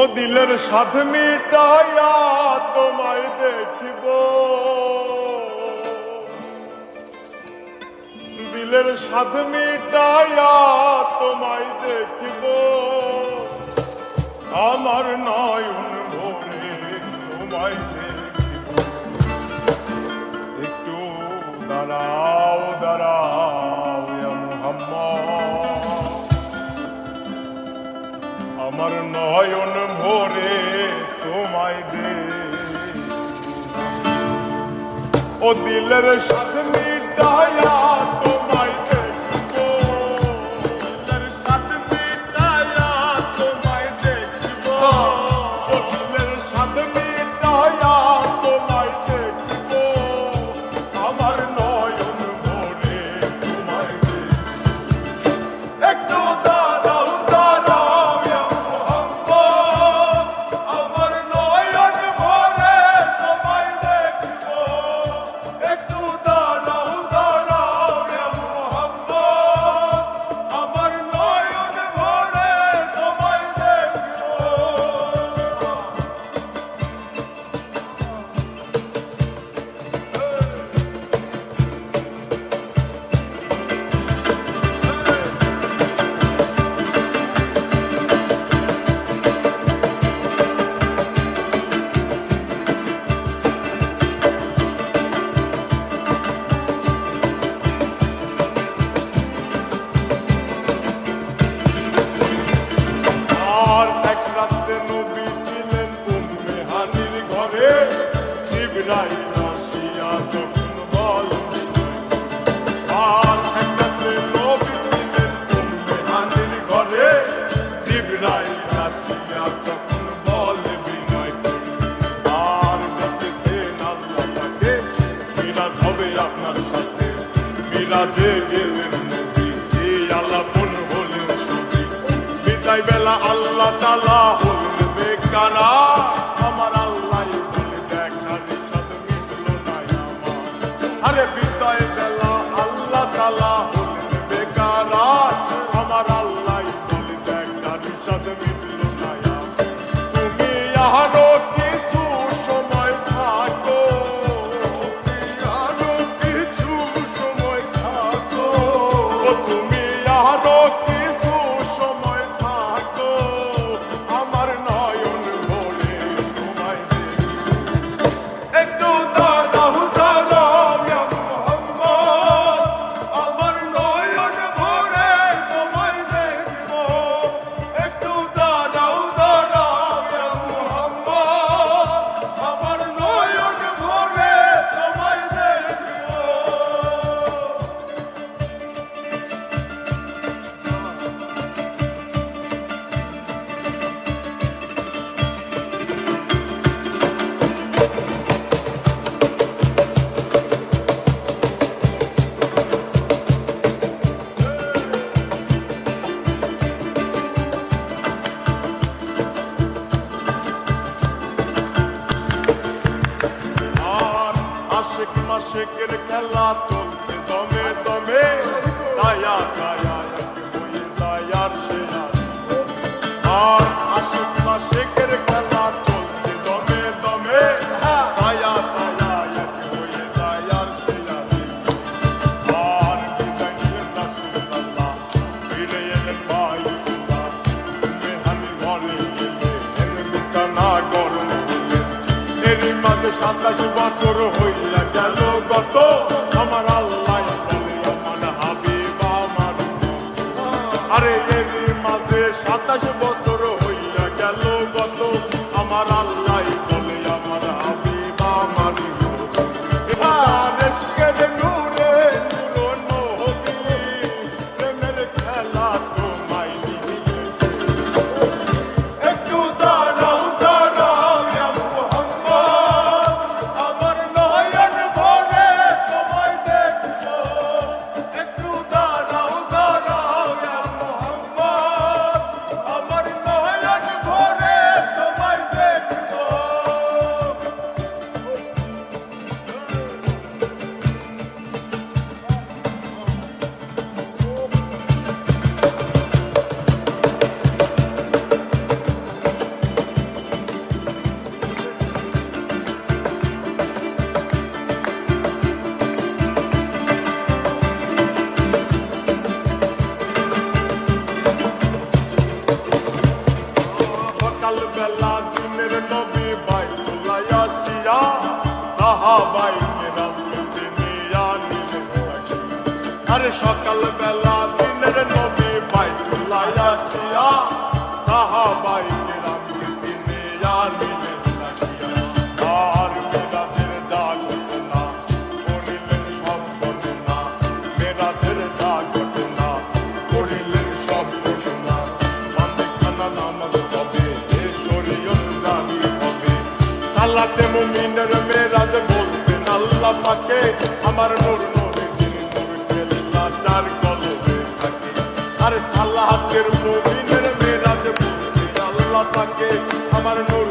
ও দিলের সাথে মিটাইয়া তোমায় দেখিব। দিলের সাথে মিটাইয়া তোমায় দেখিব। আমার না আমার নয়ন ভরে তোমায় দে। ও দিলের সাথে মিটায়া তো তার সাথে মিরাজে গেলেন নবী এই আলাপন হলেন ছবি বিদায় বেলা আল্লাহ তালা হলেন বেকারা আমার আল্লাহ দেখা সাথে মিটল আরে আশেক মাসেকের খেলা চলছে। দমে দমে দায়া দায়া। সাতাশ বছর হইলা গেল গত। সকাল বেলা দিনের নবী আমার নূর নবীর নূর খেলা তার কলবে থাকে আর সালাহাতের মুমিনের মেরাজ মুক্তি আল্লাহ থাকে আমার নূর